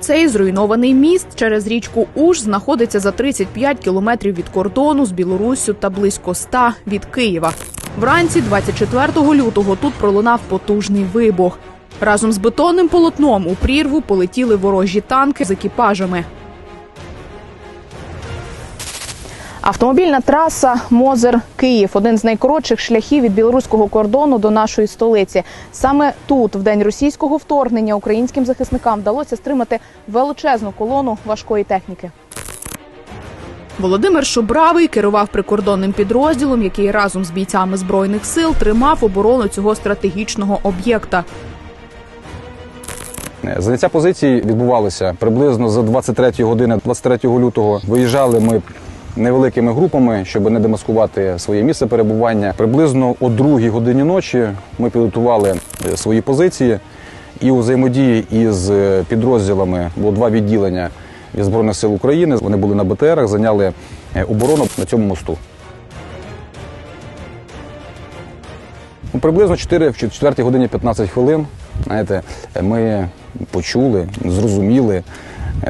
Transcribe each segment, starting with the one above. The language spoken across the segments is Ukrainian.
Цей зруйнований міст через річку Уж знаходиться за 35 кілометрів від кордону з Білоруссю та близько 100 від Києва. Вранці 24 лютого тут пролунав потужний вибух. Разом з бетонним полотном у прірву полетіли ворожі танки з екіпажами. Автомобільна траса Мозер Київ один з найкоротших шляхів від білоруського кордону до нашої столиці. Саме тут, в день російського вторгнення, українським захисникам вдалося стримати величезну колону важкої техніки. Володимир Шубравий керував прикордонним підрозділом, який разом з бійцями збройних сил тримав оборону цього стратегічного об'єкта. Заняття позицій відбувалося приблизно за 23 години 23 лютого. Виїжджали ми невеликими групами, щоб не демаскувати своє місце перебування. Приблизно о 2 годині ночі ми підготували е, свої позиції і у взаємодії із е, підрозділами було два відділення від Збройних сил України. Вони були на БТРах, зайняли е, оборону на цьому мосту. Ну, приблизно 4, в 4 годині 15 хвилин. Знаєте, ми почули, зрозуміли.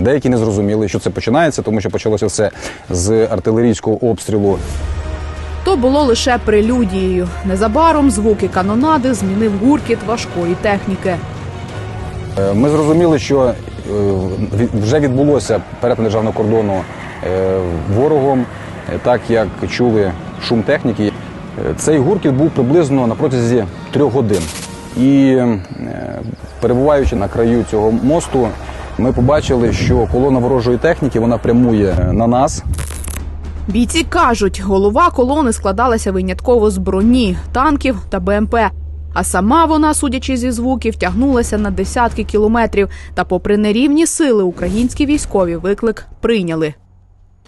Деякі не зрозуміли, що це починається, тому що почалося все з артилерійського обстрілу. То було лише прелюдією. Незабаром звуки канонади змінив гуркіт важкої техніки. Е, Ми зрозуміли, що е, вже відбулося перетин державного кордону е, ворогом, так як чули шум техніки. Цей гуркіт був приблизно на протязі трьох годин. І перебуваючи на краю цього мосту, ми побачили, що колона ворожої техніки вона прямує е, на нас. Бійці кажуть, голова колони складалася винятково з броні, танків та БМП. А сама вона, судячи зі звуків, тягнулася на десятки кілометрів. Та, попри нерівні сили, українські військові виклик прийняли.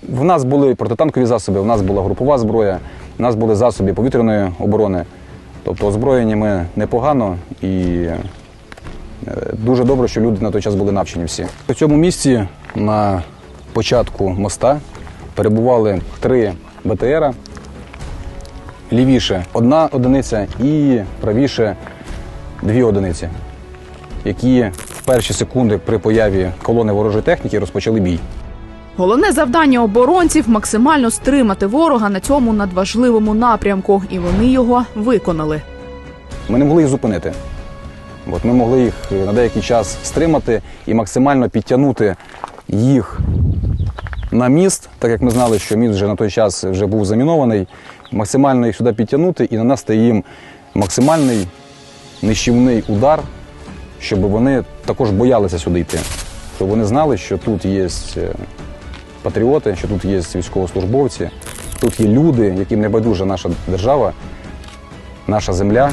В нас були протитанкові засоби, в нас була групова зброя, в нас були засоби повітряної оборони. Тобто озброєні ми непогано і дуже добре, що люди на той час були навчені всі. У цьому місці на початку моста перебували три БТРа. Лівіше одна одиниця і правіше дві одиниці, які в перші секунди при появі колони ворожої техніки розпочали бій. Головне завдання оборонців максимально стримати ворога на цьому надважливому напрямку, і вони його виконали. Ми не могли їх зупинити. От ми могли їх на деякий час стримати і максимально підтягнути їх на міст, так як ми знали, що міст вже на той час вже був замінований, максимально їх сюди підтягнути і нанести їм максимальний нищівний удар, щоб вони також боялися сюди йти. Щоб вони знали, що тут є е, патріоти, що тут є військовослужбовці, тут є люди, яким не байдужа наша держава, наша земля.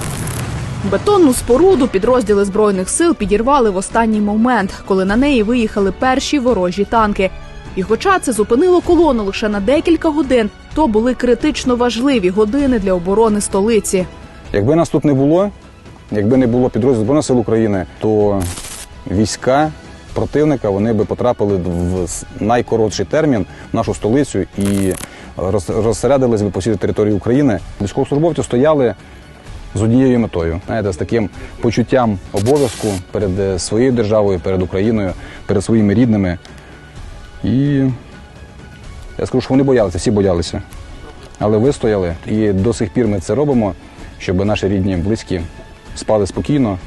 Бетонну споруду підрозділи збройних сил підірвали в останній момент, коли на неї виїхали перші ворожі танки. І хоча це зупинило колону лише на декілька годин, то були критично важливі години для оборони столиці. Якби нас тут не було, якби не було підрозділів Збройних сил України, то війська противника вони би потрапили в найкоротший термін в нашу столицю і розсередились би по всій території України. Військовослужбовці стояли з однією метою, знаєте, з таким почуттям обов'язку перед е, своєю державою, перед Україною, перед своїми рідними. І я скажу, що вони боялися, всі боялися. Але вистояли, і до сих пір ми це робимо, щоб наші рідні, близькі спали спокійно,